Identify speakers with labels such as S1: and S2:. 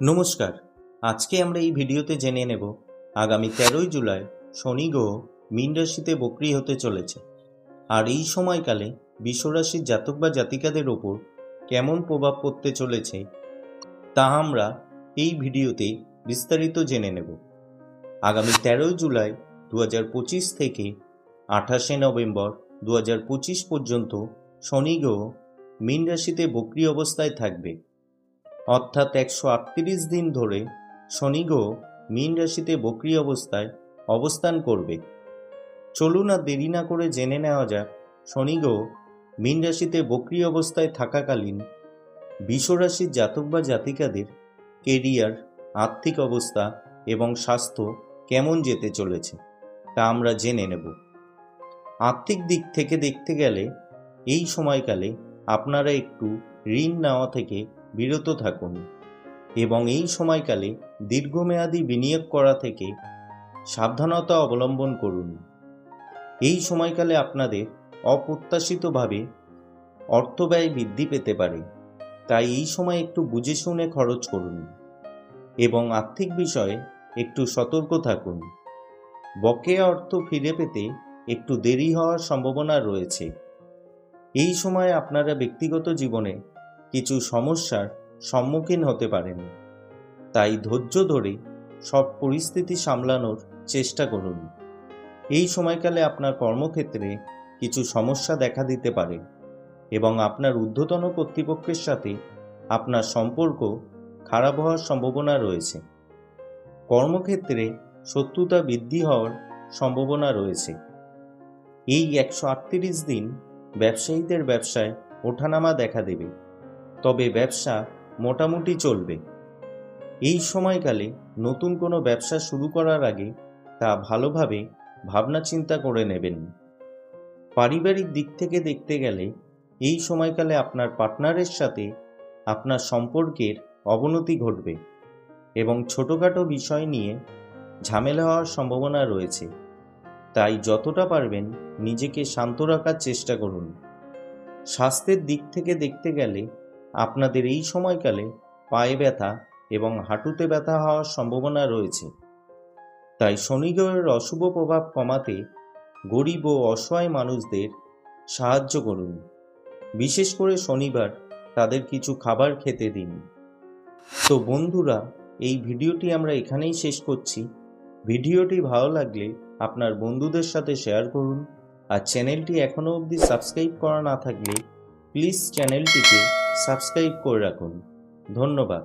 S1: নমস্কার। আজকে আমরা এই ভিডিওতে জেনে নেব, আগামী তেরোই জুলাই শনি গ্রহ মীন রাশিতে বক্রি হতে চলেছে। আর এই সময়কালে বিশ্বরাশির জাতক বা জাতিকাদের ওপর কেমন প্রভাব পড়তে চলেছে, তা আমরা এই ভিডিওতে বিস্তারিত জেনে নেব। আগামী তেরোই জুলাই দু থেকে আঠাশে নভেম্বর দু পর্যন্ত শনি গ্রহ মীন রাশিতে বক্রি অবস্থায় থাকবে। অর্থাৎ একশো আটত্রিশ দিন ধরে শনি গ্রহ মীন রাশিতে বক্রি অবস্থায় অবস্থান করবে। চলুন আর দেরি না করে জেনে নেওয়া যাক, শনি গ্রহ মীন রাশিতে বক্রি অবস্থায় থাকাকালীন বিশ্বরাশির জাতক বা জাতিকাদের কেরিয়ার, আর্থিক অবস্থা এবং স্বাস্থ্য কেমন যেতে চলেছে তা আমরা জেনে নেব। আর্থিক দিক থেকে দেখতে গেলে এই সময়কালে আপনারা একটু ঋণ নেওয়া থেকে বিরত থাকুন এবং এই সময়কালে দীর্ঘমেয়াদী বিনিয়োগ করা থেকে সাবধানতা অবলম্বন করুন। এই সময়কালে আপনাদের অপ্রত্যাশিতভাবে অর্থ ব্যয় বৃদ্ধি পেতে পারে। তাই এই সময় একটু বুঝে শুনে খরচ করুন এবং আর্থিক বিষয়ে একটু সতর্ক থাকুন। বকেয়া অর্থ ফিরে পেতে একটু দেরি হওয়ার সম্ভাবনা রয়েছে। এই সময় আপনারা ব্যক্তিগত জীবনে কিছু সমস্যার সম্মুখীন হতে পারেন তাই ধৈর্য ধরে সব পরিস্থিতি সামলানোর চেষ্টা করুন। এই সময়কালে আপনার কর্মক্ষেত্রে কিছু সমস্যা দেখা দিতে পারে এবং আপনার ঊর্ধ্বতন কর্তৃপক্ষের সাথে আপনার সম্পর্ক খারাপ হওয়ার সম্ভাবনা রয়েছে। কর্মক্ষেত্রে শত্রুতা বৃদ্ধি হওয়ার সম্ভাবনা রয়েছে। এই একশো আটত্রিশ দিন ব্যবসায়ীদের ব্যবসায় ওঠানামা দেখা দেবে। তবে ব্যবসা মোটামুটি চলবে। এই সময়কালে নতুন কোনো ব্যবসা শুরু করার আগে তা ভালোভাবে ভাবনা চিন্তা করে নেবেন। পারিবারিক দিক থেকে দেখতে গেলে এই সময়কালে আপনার পার্টনারের সাথে আপনার সম্পর্কের অবনতি ঘটবে এবং ছোটোখাটো বিষয় নিয়ে ঝামেলা হওয়ার সম্ভাবনা রয়েছে। তাই যতটা পারবেন নিজেকে শান্ত রাখার চেষ্টা করুন। স্বাস্থ্যের দিক থেকে দেখতে গেলে আপনাদের এই সময়কালে পায়ে ব্যথা এবং হাঁটুতে ব্যথা হওয়ার সম্ভাবনা রয়েছে। তাই শনি গ্রহের অশুভ প্রভাব কমাতে গরিব ও অসহায় মানুষদের সাহায্য করুন। বিশেষ করে শনিবার তাদের কিছু খাবার খেতে দিন। তো বন্ধুরা, এই ভিডিওটি আমরা এখানেই শেষ করছি। ভিডিওটি ভালো লাগলে আপনার বন্ধুদের সাথে শেয়ার করুন। আর চ্যানেলটি এখনও অবধি সাবস্ক্রাইব করা না থাকলে প্লিজ চ্যানেলটিকে সাবস্ক্রাইব করে রাখুন। ধন্যবাদ।